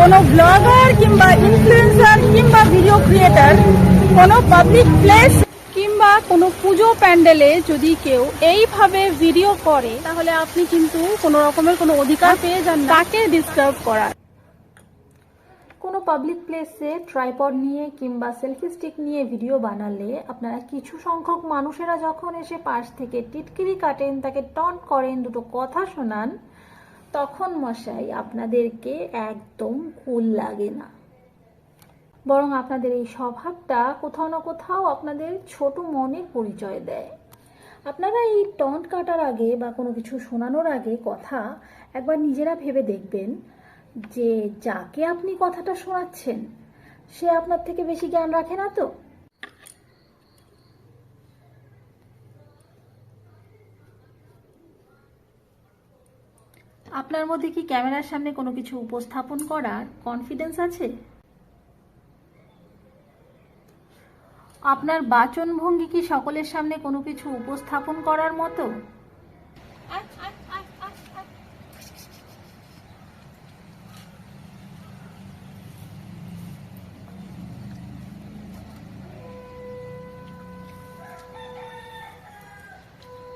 কোনো ব্লগার কিংবা ইনফ্লুয়েন্সার কিংবা ভিডিও ক্রিয়েটার কোনো পাবলিক প্লেস কিংবা কোনো পুজো প্যান্ডেলে যদি কেউ এইভাবে ভিডিও করে, তাহলে আপনি কিন্তু কোনো রকমের কোনো অধিকার পেয়ে যান তাকে ডিস্টার্ব করার কোনো পাবলিক প্লেসে ট্রাইপড নিয়ে কিংবা সেলফি স্টিক নিয়ে ভিডিও বানালে আপনারা কিছু সংখ্যক মানুষেরা যখন এসে পাশ থেকে টিটকিরি কাটেন, তাকে টন করেন, দুটো কথা শোনান তখন মশাই আপনাদেরকে একদম কুল লাগে না। বরং আপনাদের এই স্বভাবটা কোথাও না কোথাও আপনাদের ছোট মনের পরিচয় দেয়। আপনারা এই টন্ট কাটার আগে বা কোনো কিছু শোনানোর আগে কথা একবার নিজেরা ভেবে দেখবেন যে যাকে আপনি কথাটা শোনাচ্ছেন, সে আপনার থেকে বেশি জ্ঞান রাখে না তো? আপনার মধ্যে কি ক্যামেরার সামনে কোনো কিছু উপস্থাপন করার কনফিডেন্স আছে? আপনার বাচন ভঙ্গি কি সকলের সামনে কোনো কিছু উপস্থাপন করার মতো?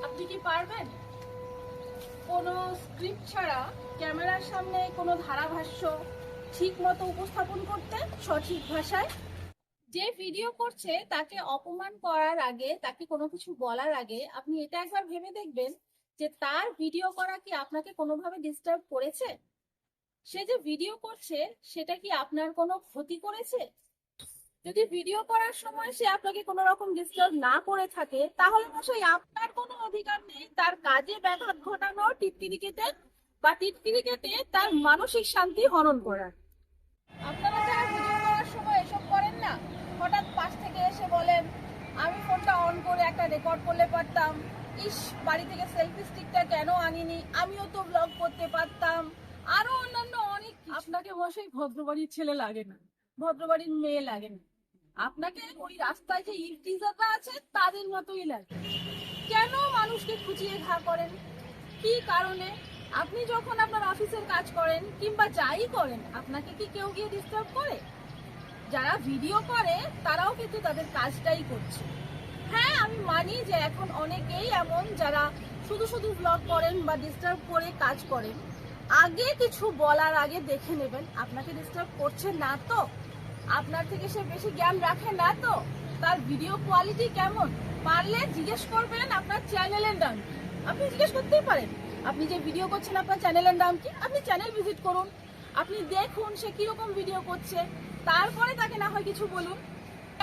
আপনি কি পারবেন? কোনো স্ক্রিপ্ট ছাড়া ক্যামেরার সামনে কোনো ধারাভাষ্য ঠিক মতো উপস্থাপন করতে সঠিক ভাষায় যে ভিডিও করছে তাকে অপমান করার আগে, তাকে কোনো কিছু বলার আগে আপনি এটা একবার ভেবে দেখবেন যে তার ভিডিও করা কি আপনাকে কোনোভাবে ডিস্টার্ব করেছে? সে যে ভিডিও করছে, সেটা কি আপনার কোনো ক্ষতি করেছে? যদি ভিডিও করার সময় সে আপনাকে কোনো রকম ডিস্টার্ব না করে থাকে, তাহলে মশাই কোনো অধিকার নেই। তার কাজে ব্যাঘাত ঘটানো টিটকিরি কেটে বা টিটকিরি কেটে তার মানসিক শান্তি হরণ করার। আপনারা যারা ভিডিও করার সময় এসব করেন না, হঠাৎ পাশ থেকে এসে বলেন, আমি ফোনটা অন করে একটা রেকর্ড করলে পারতাম। ইস, বাড়ি থেকে সেলফি স্টিকটা কেন আনিনি? আমিও তো ব্লগ করতে পারতাম। আরও অন্যান্য অনেক আপনাকে মশাই ভদ্রবাড়ির ছেলে লাগে না। ভদ্রবাড়ির মেয়ে লাগে না। আপনাকে ওই রাস্তায় যে ইফটিজাররা আছে, তাদের মতোই লাগে। কেন মানুষকে খুঁজিয়ে ঘা করেন? কি কারণে? আপনি যখন আপনার অফিসের কাজ করেন কিংবা যাই করেন, আপনাকে কি কেউ গিয়ে ডিস্টার্ব করে? যারা ভিডিও করে, তারাও কিন্তু তাদের কাজটাই করছে। হ্যাঁ আমি মানি যে এখন অনেকেই এমন যারা শুধু শুধু ব্লগ করেন বা ডিস্টার্ব করে কাজ করেন, আগে কিছু বলার আগে দেখে নেবেন, আপনাকে ডিস্টার্ব করছে না তো? আপনার থেকে সে বেশি জ্ঞান রাখে না তো? তার ভিডিও কোয়ালিটি কেমন? পারলে জিজ্ঞেস করবেন আপনার চ্যানেলের নাম। আপনি জিজ্ঞেস করতেই পারেন, আপনি যে ভিডিও করছেন আপনার চ্যানেলের নাম কি? আপনি চ্যানেল ভিজিট করুন, আপনি দেখুন সে কীরকম ভিডিও করছে, তারপরে তাকে না হয় কিছু বলুন।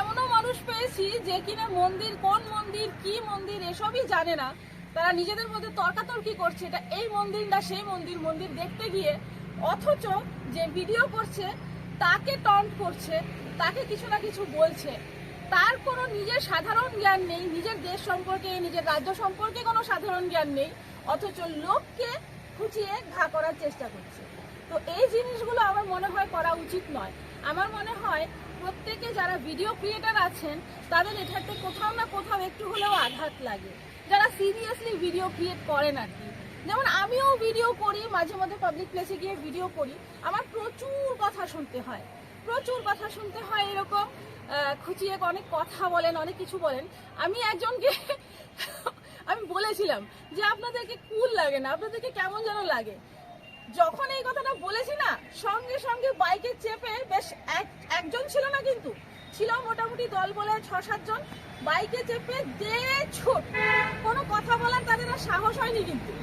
এমনও মানুষ পেয়েছি যে কিনা মন্দির, কোন মন্দির, কি মন্দির, এসবই জানে না। তারা নিজেদের মধ্যে তর্কাতর্কি করছে, এটা এই মন্দির না সেই মন্দির। মন্দির দেখতে গিয়ে অথচ যে ভিডিও করছে, তাকে টন্ট করছে, তাকে কিছু না কিছু বলছে। তার কোনো নিজের সাধারণ জ্ঞান নেই, নিজের দেশ সম্পর্কে, নিজের রাজ্য সম্পর্কে কোনো সাধারণ জ্ঞান নেই, অথচ লোককে খুঁচিয়ে ঘা করার চেষ্টা করছে। তো এই জিনিসগুলো আমার মনে হয় করা উচিত নয়। আমার মনে হয় প্রত্যেকে যারা ভিডিও ক্রিয়েটার আছেন, তাদের এটাতে কোথাও না কোথাও একটু হলেও আঘাত লাগে। যারা সিরিয়াসলি ভিডিও ক্রিয়েট করেন আর কি। যেমন আমিও ভিডিও করি, মাঝে মধ্যে পাবলিক প্লেসে গিয়ে ভিডিও করি। আমার প্রচুর কথা শুনতে হয়। প্রচুর কথা শুনতে হয় এরকম খুঁচিয়ে অনেক কথা বলেন, অনেক কিছু বলেন। আমি একজনকে, আমি বলেছিলাম যে আপনাদেরকে কুল লাগে না, আপনাদেরকে কেমন যেন লাগে। যখন এই কথাটা বলেছি না, সঙ্গে সঙ্গে বাইকে চেপে বেশ এক- একজন ছিল না কিন্তু, ছিল মোটামুটি দল বলে ছ সাতজন বাইকে চেপে দে ছোট। কোনো কথা বলার তাদের সাহস হয়নি কিন্তু।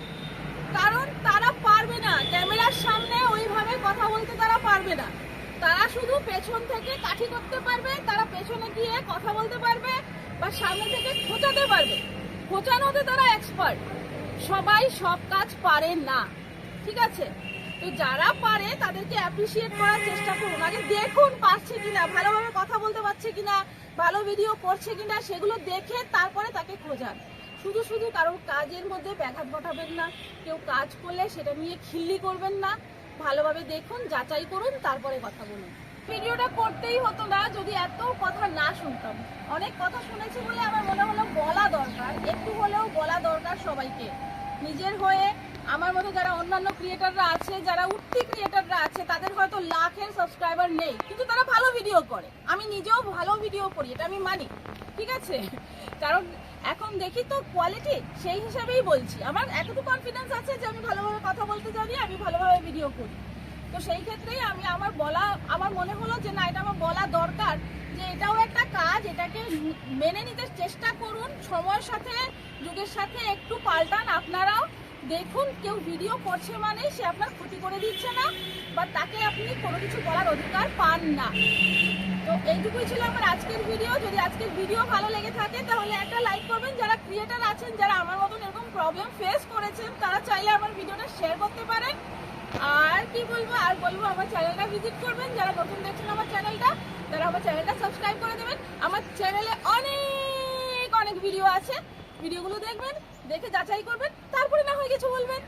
কারণ তারা পারবে না, ক্যামেরার সামনে ওইভাবে কথা বলতে তারা পারবে না। তারা শুধু পেছন থেকে কাঠি করতে পারবে, তারা পেছনে গিয়ে কথা বলতে পারবে বা সামনে থেকে খোঁচাতে পারবে। খোঁচানোতে তারা এক্সপার্ট সবাই সব কাজ পারে না। ঠিক আছে? তো যারা পারে, তাদেরকে অ্যাপ্রিসিয়েট করার চেষ্টা করুন। আগে দেখুন পারছে কিনা, ভালোভাবে কথা বলতে পারছে কিনা, ভালো ভিডিও করছে কিনা, সেগুলো দেখে তারপরে তাকে খোঁজান। শুধু শুধু কারোর কাজের মধ্যে ব্যাঘাত ঘটাবেন না। কেউ কাজ করলে সেটা নিয়ে খিল্লি করবেন না। ভালোভাবে দেখুন, যাচাই করুন, তারপরে কথা বলুন। ভিডিওটা করতেই হতো না, যদি এত কথা না শুনতাম। অনেক কথা শুনেছি বলে আমার মনে হলো বলা দরকার, একটু হলেও বলা দরকার সবাইকে। নিজের হয়ে, আমার মতো যারা অন্যান্য ক্রিয়েটাররা আছে, যারা উঠতি ক্রিয়েটাররা আছে, তাদের হয়তো লাখের সাবস্ক্রাইবার নেই, কিন্তু তারা ভালো ভিডিও করে। আমি নিজেও ভালো ভিডিও করি, এটা আমি মানি, ঠিক আছে? কারণ এখন দেখি তো কোয়ালিটি সেই হিসাবেই বলছি। আমার এতটুকু কনফিডেন্স আছে যে আমি ভালোভাবে কথা বলতে জানি, আমি ভালোভাবে ভিডিও করি। তো সেই ক্ষেত্রেই আমি আমার বলা, আমার মনে হলো যে না, এটা আমার বলা দরকার যে এটাও একটা কাজ, এটাকে মেনে নিতে চেষ্টা করুন। সময়ের সাথে, যুগের সাথে একটু পাল্টান। আপনারাও দেখুন, কেউ ভিডিও করছে মানে সে আপনার ক্ষতি করে দিচ্ছে না, বা তাকে আপনি কোনো কিছু বলার অধিকার পান না। তো এইটুকুই ছিল আমার আজকের ভিডিও যদি আজকের ভিডিও ভালো লেগে থাকে, তাহলে একটা লাইক করবেন। যারা ক্রিয়েটার আছেন, যারা আমার মতন এরকম প্রবলেম ফেস করেছেন, তারা চাইলে আমার ভিডিওটা শেয়ার করতে পারেন। আর কি বলব, আর বলব, আমার চ্যানেলটা ভিজিট করবেন। যারা নতুন দেখছেন আমার চ্যানেলটা তারা আমার চ্যানেলটা সাবস্ক্রাইব করে দেবেন। আমার চ্যানেলে অনেক অনেক ভিডিও আছে। ভিডিওগুলো দেখবেন। দেখে যাচাই করবেন তারপরে না হয় কিছু বলবেন।